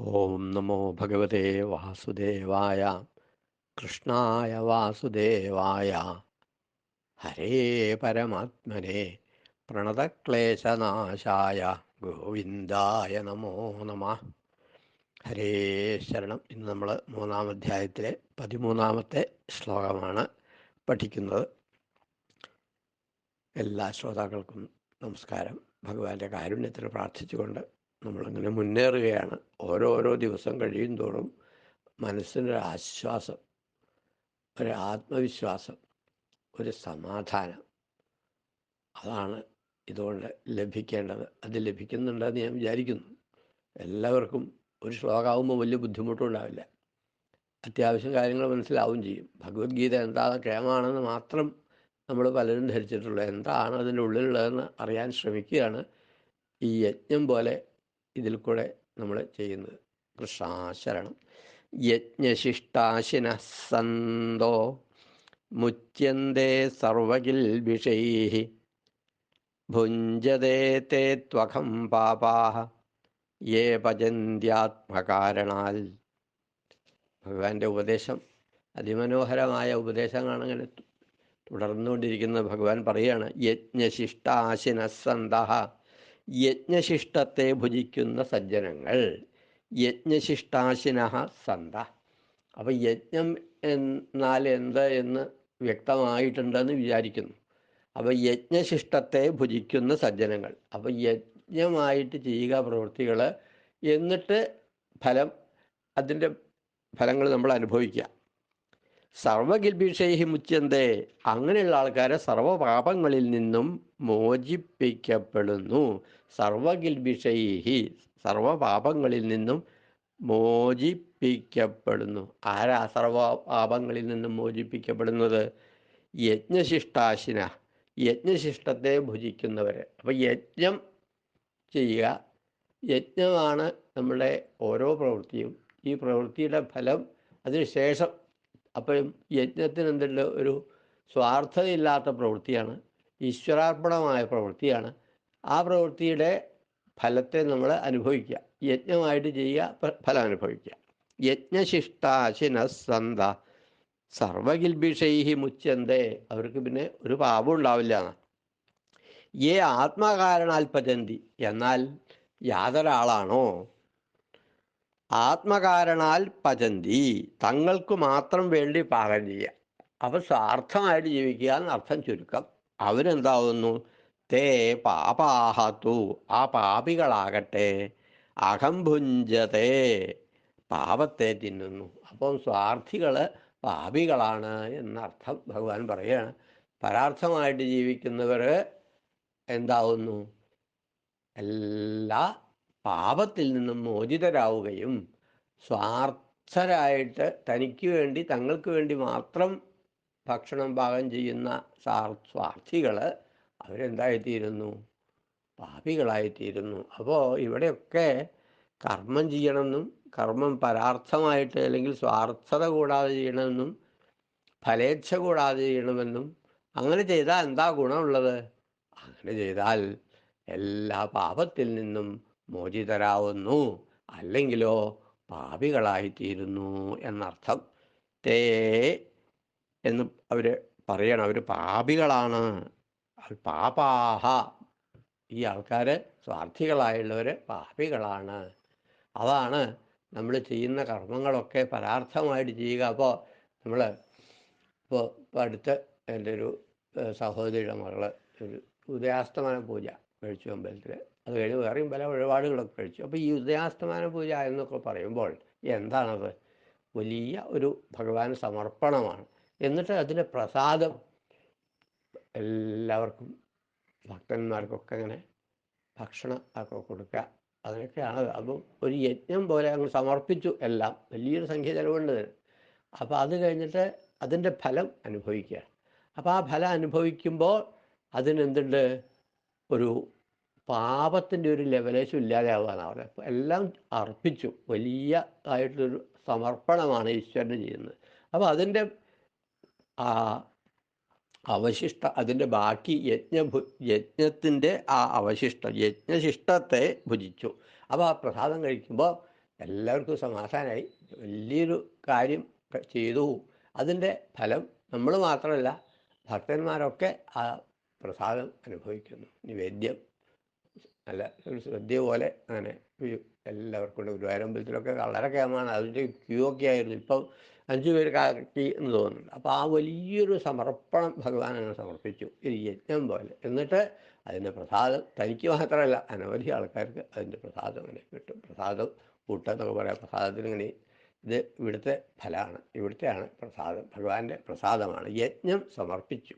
ഓം നമോ ഭഗവതേ വാസുദേവായ കൃഷ്ണായ വാസുദേവായ. ഹരേ പരമാത്മനെ പ്രണതക്ലേശനാശായ ഗോവിന്ദായ നമോ നമ. ഹരേ ശരണം. ഇന്ന് നമ്മൾ മൂന്നാം അധ്യായത്തിലെ പതിമൂന്നാമത്തെ ശ്ലോകമാണ് പഠിക്കുന്നത്. എല്ലാ ശ്രോതാക്കൾക്കും നമസ്കാരം. ഭഗവാന്റെ കാരുണ്യത്തിൽ പ്രാർത്ഥിച്ചുകൊണ്ട് നമ്മളിങ്ങനെ മുന്നേറുകയാണ്. ഓരോരോ ദിവസം കഴിയും തോറും മനസ്സിനൊരു ആശ്വാസം ഒരു ആത്മവിശ്വാസം ഒരു സമാധാനം അതാണ് ഇതുകൊണ്ട് ലഭിക്കേണ്ടത്. അത് ലഭിക്കുന്നുണ്ടെന്ന് ഞാൻ വിചാരിക്കുന്നു. എല്ലാവർക്കും ഒരു ശ്ലോകമാകുമ്പോൾ വലിയ ബുദ്ധിമുട്ടുണ്ടാവില്ല. അത്യാവശ്യം കാര്യങ്ങൾ മനസ്സിലാവും ചെയ്യും. ഭഗവത്ഗീത എന്താണ് ക്ഷേമമാണെന്ന് മാത്രം നമ്മൾ പലരും ധരിച്ചിട്ടുള്ളൂ. എന്താണ് അതിന്റെ ഉള്ളിലുള്ളതെന്ന് അറിയാൻ ശ്രമിക്കുകയാണ്. ഈ യജ്ഞം പോലെ ഇതിൽ കൂടെ നമ്മൾ ചെയ്യുന്നത്. കൃഷ്ണാശരണം. യജ്ഞശിഷ്ടാശിന സന്തോ മുച്യന്തേ സർവകിൽ വിഷൈ ഭുഞ്ചതേ തേ ത്വഖം പാപാ യേ ഭജന്ത്യാത്മകാരണാൽ. ഭഗവാന്റെ ഉപദേശം അതിമനോഹരമായ ഉപദേശങ്ങളാണ് അങ്ങനെ തുടർന്നുകൊണ്ടിരിക്കുന്നത്. ഭഗവാൻ പറയുകയാണ് യജ്ഞശിഷ്ടാശിന സന്തഹ യജ്ഞശിഷ്ടത്തെ ഭുജിക്കുന്ന സജ്ജനങ്ങൾ. യജ്ഞശിഷ്ടാശിന സന്ത. അപ്പം യജ്ഞം എന്നാൽ എന്ത് എന്ന് വ്യക്തമായിട്ടുണ്ടെന്ന് വിചാരിക്കുന്നു. അപ്പം യജ്ഞശിഷ്ടത്തെ ഭുജിക്കുന്ന സജ്ജനങ്ങൾ. അപ്പം യജ്ഞമായിട്ട് ചെയ്യുക പ്രവൃത്തികൾ എന്നിട്ട് ഫലം അതിന്റെ ഫലങ്ങൾ നമ്മൾ അനുഭവിക്കുക. സർവഗിൽഭിഷൈഹി മുച്ചന്തേ അങ്ങനെയുള്ള ആൾക്കാരെ സർവപാപങ്ങളിൽ നിന്നും മോചിപ്പിക്കപ്പെടുന്നു. സർവഗിൽഭിഷേഹി സർവപാപങ്ങളിൽ നിന്നും മോചിപ്പിക്കപ്പെടുന്നു. ആരാ സർവപാപങ്ങളിൽ നിന്നും മോചിപ്പിക്കപ്പെടുന്നത്? യജ്ഞശിഷ്ടാശിന. യജ്ഞശിഷ്ടത്തെ ഭുജിക്കുന്നവർ അപ്പം യജ്ഞം ചെയ്യുക. യജ്ഞമാണ് നമ്മുടെ ഓരോ പ്രവൃത്തിയും. ഈ പ്രവൃത്തിയുടെ ഫലം അതിനുശേഷം അപ്പം യജ്ഞത്തിന് എന്തുണ്ട് ഒരു സ്വാർത്ഥതയില്ലാത്ത പ്രവൃത്തിയാണ് ഈശ്വരാർപ്പണമായ പ്രവൃത്തിയാണ് ആ പ്രവൃത്തിയുടെ ഫലത്തെ നമ്മൾ അനുഭവിക്കുക. യജ്ഞമായിട്ട് ചെയ്യുക ഫലം അനുഭവിക്കുക. യജ്ഞശിഷ്ടാശിന സന്ത സർവകിൽഭിഷൈഹി മുച്ചന്തേ അവർക്ക് പിന്നെ ഒരു പാപം ഉണ്ടാവില്ല ഏ ആത്മകാരണാൽ പചന്തി എന്നാൽ യാതൊരാളാണോ? ആത്മകാരണാൽ പചന്തി തങ്ങൾക്ക് മാത്രം വേണ്ടി പാകം ചെയ്യുക. അവർ സ്വാർത്ഥമായിട്ട് ജീവിക്കുക എന്നർത്ഥം ചുരുക്കം. അവരെന്താവുന്നു? തേ പാപാഹത്തു ആ പാപികളാകട്ടെ അഹംഭുഞ്ചതേ പാപത്തെ തിന്നുന്നു. അപ്പം സ്വാർത്ഥികൾ പാപികളാണ് എന്നർത്ഥം ഭഗവാൻ പറയുകയാണ്. പരാർത്ഥമായിട്ട് ജീവിക്കുന്നവർ എന്താവുന്നു? എല്ലാ പാപത്തിൽ നിന്നും മോചിതരാവുകയും സ്വാർത്ഥരായിട്ട് തനിക്ക് വേണ്ടി തങ്ങൾക്ക് വേണ്ടി മാത്രം ഭക്ഷണം പാകം ചെയ്യുന്ന സ്വാർത്ഥികൾ അവരെന്തായിത്തീരുന്നു? പാപികളായിത്തീരുന്നു. അപ്പോൾ ഇവിടെയൊക്കെ കർമ്മം ചെയ്യണമെന്നും കർമ്മം പരാർത്ഥമായിട്ട് അല്ലെങ്കിൽ സ്വാർത്ഥത കൂടാതെ ചെയ്യണമെന്നും ഫലേച്ഛ കൂടാതെ ചെയ്യണമെന്നും അങ്ങനെ ചെയ്താൽ എന്താ ഗുണമുള്ളത്? അങ്ങനെ ചെയ്താൽ എല്ലാ പാപത്തിൽ നിന്നും മോചിതരാവുന്നു അല്ലെങ്കിലോ പാപികളായിത്തീരുന്നു എന്നർത്ഥം. തേ എന്ന് അവർ പറയണം. അവർ പാപികളാണ്. പാപാഹ. ഈ ആൾക്കാർ സ്വാർത്ഥികളായുള്ളവർ പാപികളാണ്. അതാണ് നമ്മൾ ചെയ്യുന്ന കർമ്മങ്ങളൊക്കെ പരാർത്ഥമായിട്ട് ചെയ്യുക. അപ്പോൾ നമ്മൾ ഇപ്പോൾ അടുത്ത് എന്റെ ഒരു സഹോദരിയുടെ മകൾ ഒരു ഉദയാസ്തമന പൂജ. കഴിച്ചു അമ്പലത്തിൽ അത് കഴിഞ്ഞ് വേറെയും പല വഴിപാടുകളൊക്കെ കഴിച്ചു. അപ്പോൾ ഈ ഉദയാസ്തമാന പൂജ എന്നൊക്കെ പറയുമ്പോൾ എന്താണത്? വലിയ ഒരു ഭഗവാൻ സമർപ്പണമാണ്. എന്നിട്ട് അതിന്റെ പ്രസാദം എല്ലാവർക്കും ഭക്തന്മാർക്കൊക്കെ അങ്ങനെ ഭക്ഷണം ഒക്കെ കൊടുക്കുക. അതിനൊക്കെയാണ് അപ്പം ഒരു യജ്ഞം പോലെ അങ്ങ് സമർപ്പിച്ചു എല്ലാം. വലിയൊരു സംഖ്യ ചിലവുണ്ട് അപ്പോൾ അത് കഴിഞ്ഞിട്ട് അതിന്റെ ഫലം അനുഭവിക്കുക. അപ്പോൾ ആ ഫലം അനുഭവിക്കുമ്പോൾ അതിനെന്തുണ്ട്? ഒരു പാപത്തിന്റെ ഒരു ലെവലേശം ഇല്ലാതെ അവരെ എല്ലാം അർപ്പിച്ചു. വലിയ ആയിട്ടൊരു സമർപ്പണമാണ് ഈശ്വരന് ചെയ്യുന്നത്. അപ്പോൾ അതിന്റെ ആ അവശിഷ്ട അതിന്റെ ബാക്കി യജ്ഞ യജ്ഞത്തിന്റെ ആ അവശിഷ്ടം യജ്ഞശിഷ്ടത്തെ ഭുജിച്ചു. അപ്പോൾ ആ പ്രസാദം കഴിക്കുമ്പോൾ എല്ലാവർക്കും സമാധാനമായി. വലിയൊരു കാര്യം ചെയ്തു. അതിന്റെ ഫലം നമ്മൾ മാത്രമല്ല ഭക്തന്മാരൊക്കെ ആ പ്രസാദം അനുഭവിക്കുന്നു. നിവേദ്യം നല്ല ഒരു ശ്രദ്ധ പോലെ അങ്ങനെ എല്ലാവർക്കും ഉണ്ട്. ഗുരുവായൂരമ്പലത്തിലൊക്കെ വളരെ കേമാണ് അതിന്റെ ക്യൂ ഒക്കെ ആയിരുന്നു. ഇപ്പം അഞ്ചു പേര് കാക്കി എന്ന് തോന്നുന്നുണ്ട്. അപ്പോൾ ആ വലിയൊരു സമർപ്പണം ഭഗവാൻ അങ്ങനെ സമർപ്പിച്ചു. ഒരു യജ്ഞം പോലെ. എന്നിട്ട് അതിന്റെ പ്രസാദം തനിക്ക് മാത്രമല്ല അനവധി ആൾക്കാർക്ക് അതിന്റെ പ്രസാദം അങ്ങനെ കിട്ടും. പ്രസാദം കൂട്ടം എന്നൊക്കെ പറയാം. പ്രസാദത്തിന് ഇങ്ങനെ ഇത് ഇവിടുത്തെ ഫലമാണ്. ഇവിടുത്തെയാണ് പ്രസാദം. ഭഗവാന്റെ പ്രസാദമാണ്. യജ്ഞം സമർപ്പിച്ചു.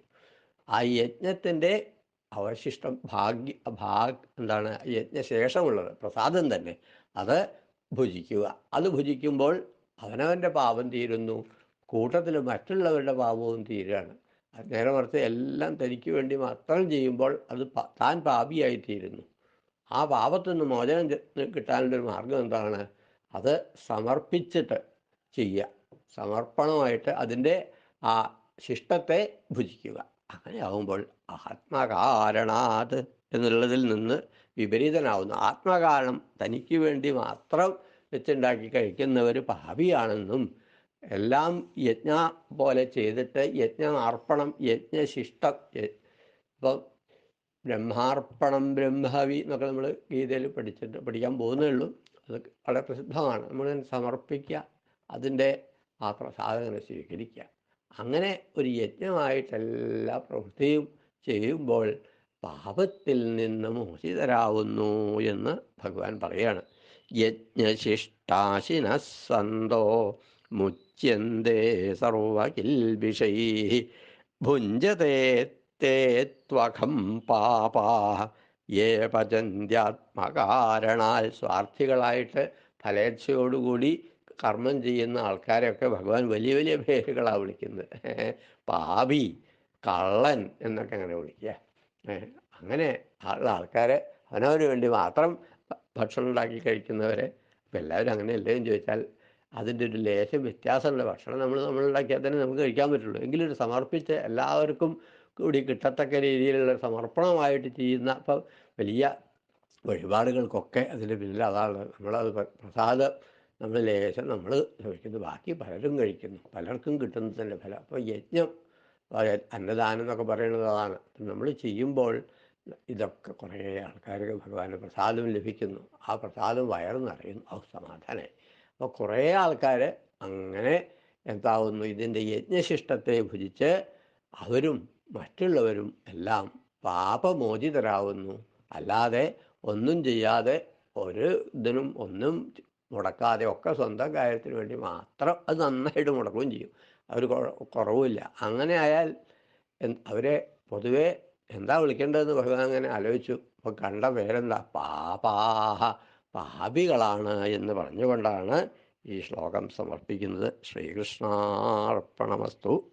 ആ യജ്ഞത്തിന്റെ അവശിഷ്ടം ഭാഗ്യ ഭാഗ് എന്താണ് യജ്ഞശേഷമുള്ളത് പ്രസാദം തന്നെ. അത് ഭുജിക്കുക. അത് ഭുജിക്കുമ്പോൾ അവനവന്റെ പാപം തീരുന്നു. കൂട്ടത്തിൽ മറ്റുള്ളവരുടെ പാപവും തീരുകയാണ്. നേരെ മറിച്ച് എല്ലാം തനിക്ക് വേണ്ടി മാത്രം ചെയ്യുമ്പോൾ അത് താൻ പാപിയായി തീരുന്നു. ആ പാപത്തിൽ നിന്ന് മോചനം കിട്ടാനുള്ള കിട്ടാനുള്ളൊരു മാർഗം എന്താണ്? അത് സമർപ്പിച്ചിട്ട് ചെയ്യുക. സമർപ്പണമായിട്ട് അതിന്റെ ആ ശിഷ്ടത്തെ ഭുജിക്കുക. അങ്ങനെ ആവുമ്പോൾ ആത്മകാരണാത് എന്നുള്ളതിൽ നിന്ന് വിപരീതനാവുന്നു. ആത്മകാരണം തനിക്ക് വേണ്ടി മാത്രം വെച്ചുണ്ടാക്കി കഴിക്കുന്നവർ പാപിയാണെന്നും എല്ലാം യജ്ഞ പോലെ ചെയ്തിട്ട് യജ്ഞാർപ്പണം യജ്ഞശിഷ്ടം ഇപ്പം ബ്രഹ്മാർപ്പണം ബ്രഹ്മവി എന്നൊക്കെ നമ്മൾ ഗീതയിൽ പഠിച്ചിട്ട് പഠിക്കാൻ പോകുന്നേ ഉള്ളൂ. അത് വളരെ പ്രസിദ്ധമാണ്. നമ്മൾ സമർപ്പിക്കുക അതിന്റെ ആ പ്രസാധകനെ സ്വീകരിക്കുക. അങ്ങനെ ഒരു യജ്ഞമായിട്ട് എല്ലാ പ്രവൃത്തിയും ചെയ്യുമ്പോൾ പാപത്തിൽ നിന്ന് മോചിതരാവുന്നു എന്ന് ഭഗവാൻ പറയാണ്. യജ്ഞശിഷ്ടാശിന സന്തോ മുച്യന്തേ സർവകിൽബിഷൈ ഭുഞ്ചതേ തേ ത്വഖം പാപാ ഏ പചന്ത്യാത്മകാരണാൽ സ്വാർത്ഥികളായിട്ട് ഫലേച്ഛയോടുകൂടി കർമ്മം ചെയ്യുന്ന ആൾക്കാരെയൊക്കെ ഭഗവാൻ വലിയ വലിയ പേരുകളാണ് വിളിക്കുന്നത്. പാപി കള്ളൻ എന്നൊക്കെ അങ്ങനെ വിളിക്കുക. അങ്ങനെ ഉള്ള ആൾക്കാരെ അവനവന് വേണ്ടി മാത്രം ഭക്ഷണം ഉണ്ടാക്കി കഴിക്കുന്നവരെ. ഇപ്പം എല്ലാവരും അങ്ങനെ എന്ന് ചോദിച്ചാൽ അതിന്റെ ഒരു ലേശം വ്യത്യാസമുള്ള ഭക്ഷണം നമ്മൾ നമ്മൾ ഉണ്ടാക്കിയാൽ തന്നെ നമുക്ക് കഴിക്കാൻ പറ്റുള്ളൂ. എങ്കിലും ഒരു സമർപ്പിച്ച് എല്ലാവർക്കും കൂടി കിട്ടത്തക്ക രീതിയിലുള്ള സമർപ്പണമായിട്ട് ചെയ്യുന്ന ഇപ്പം വലിയ വഴിപാടുകൾക്കൊക്കെ അതിന്റെ പിന്നിൽ അതാണ്. നമ്മളത് പ്ര- പ്രസാദം നമ്മൾ ലേശം നമ്മൾ ശ്രമിക്കുന്നു. ബാക്കി പലരും കഴിക്കുന്നു. പലർക്കും കിട്ടുന്നതല്ല ഫലം. അപ്പോൾ യജ്ഞം അന്നദാനം എന്നൊക്കെ പറയുന്നത് അതാണ്. നമ്മൾ ചെയ്യുമ്പോൾ ഇതൊക്കെ കുറേ ആൾക്കാർക്ക് ഭഗവാന് പ്രസാദം ലഭിക്കുന്നു. ആ പ്രസാദം വയറ് നിറയുന്നു. ആ സമാധാനമായി അപ്പോൾ കുറേ ആൾക്കാർ അങ്ങനെ എന്താവുന്നു? ഇതിന്റെ യജ്ഞശിഷ്ടത്തെ ഭുജിച്ച് അവരും മറ്റുള്ളവരും എല്ലാം പാപമോചിതരാകുന്നു അല്ലാതെ ഒന്നും ചെയ്യാതെ ഒരു ഇതിനും ഒന്നും മുടക്കാതെ ഒക്കെ സ്വന്തം കാര്യത്തിന് വേണ്ടി മാത്രം അത് നന്നായിട്ട് മുടക്കുകയും ചെയ്യും. അവർ കുറവുമില്ല. അങ്ങനെ ആയാൽ അവരെ പൊതുവേ എന്താ വിളിക്കേണ്ടതെന്ന് ഭഗവാൻ അങ്ങനെ ആലോചിച്ചു. അപ്പോൾ കണ്ട പേരെന്താ? പാപാഹ പാപികളാണ് എന്ന് പറഞ്ഞുകൊണ്ടാണ് ഈ ശ്ലോകം സമർപ്പിക്കുന്നത്. ശ്രീകൃഷ്ണാർപ്പണമസ്തു.